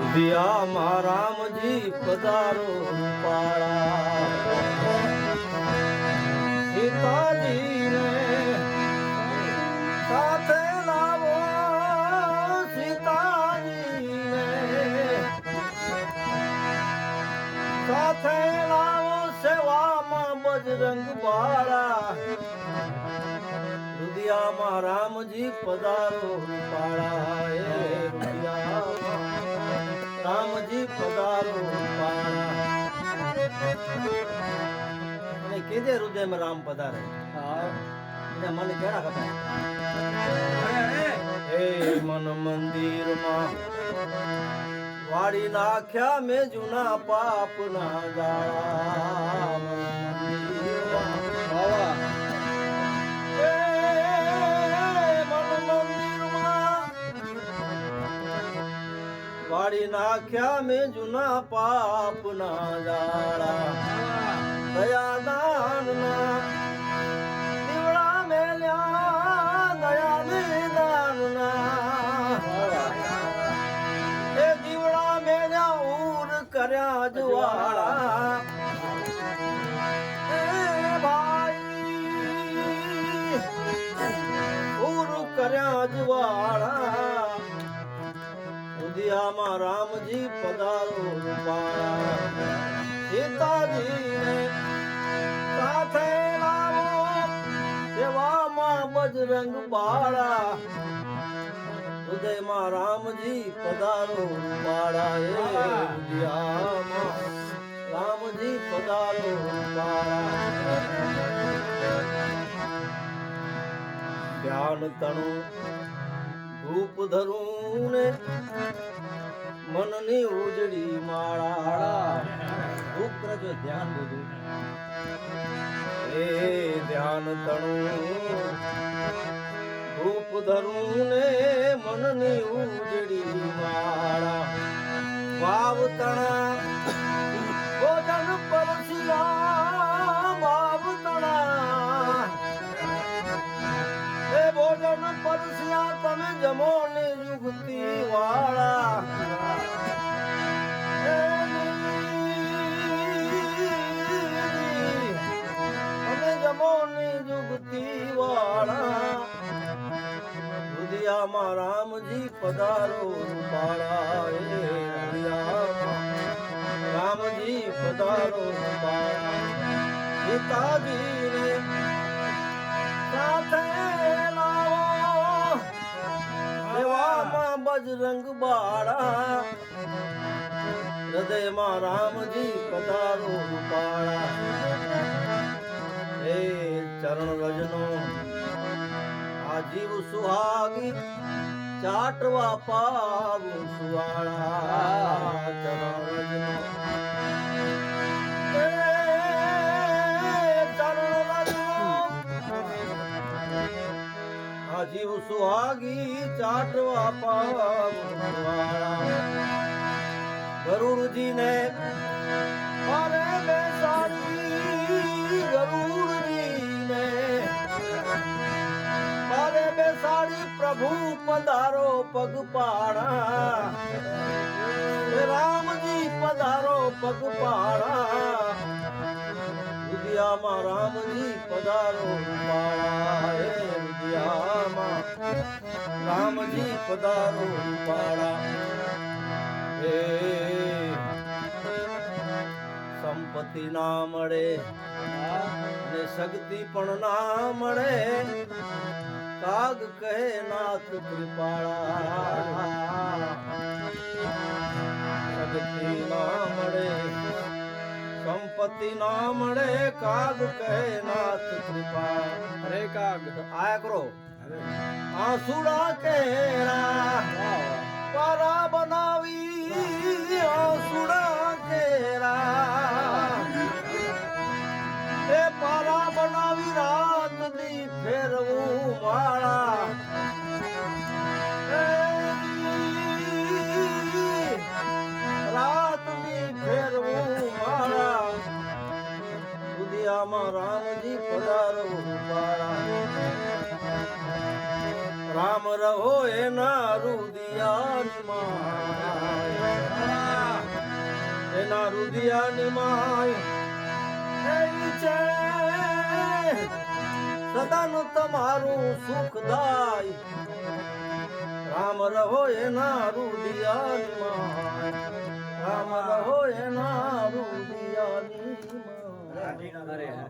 ઉદિયામાં રામજી પધારો રૂપાળા. સીતાજીને સાથે લાવો, સીતાજીને સાથે લાવો સેવામાં બજરંગ બાળા. રુદિયામાં રામજી પધારો રામજી પધારો અને કીધે હૃદયમાં રામ પધારે. હા. મને કેળા ખબર હે મન મંદિરમાં વાડી નાખ્યા મેં જૂના પાપ ના વાડી નાખ્યા મેં જૂના પાપ ના જાળા દયા દાનના રામજી પધારો રૂપાળા સીતાજીને સાથે લાવો સેવામાં બજરંગ બાળા. હૃદયમાં રામજી પધારો બાળા એ રામજી પધારો ધ્યાન તણું, ધૂપ ધરું ને મનની ઉજળી માળા ધૂપ કરજો ધ્યાન બધું. એ ધ્યાન તણું. ધૂપ ધરું ને મનની ઉજળી માળા. વાવ તણા ભોજન પરસિયા દુધિયામાં રામજી પધારો એ દુધિયામાં રામજી પધારો બાળા સીતાજીને સાથે લાવો સેવામાં બજરંગ બાળા. હૃદયમાં રામજી પધારો રૂપાળા હે ચરણ રજનો જીવ સુહાગી ચાટવા પાવું સુવાળા. જીવ સુહાગી ચાટવા પાવાળા ગરુડજીને મારે પ્રભુ પધારો પગપાળા રામજી પધારો પગપાળા વિદ્યામાં રામજી પધારો પાળા વિદ્યામાં રામજી પધારો પાળા હે સંપત્તિ ના મળે ને શક્તિ પણ ના મળે. કાગ કહે નાથ કૃપાળા. શક્તિ ના મળે, સંપત્તિ ના મળે, કાગ કહે નાથ કૃપા અરે કાગ આયા કરો આસુડા કેરા પારા બનાવી આંસુડા હરી પધારો. રામ રહો એના રુદિયાની માય. એના રુદિયાની માય. સદાનું તમારું સુખદાય રામ રહો એના રુદિયાની માય. રામ રહો એના રુદિયાની માય.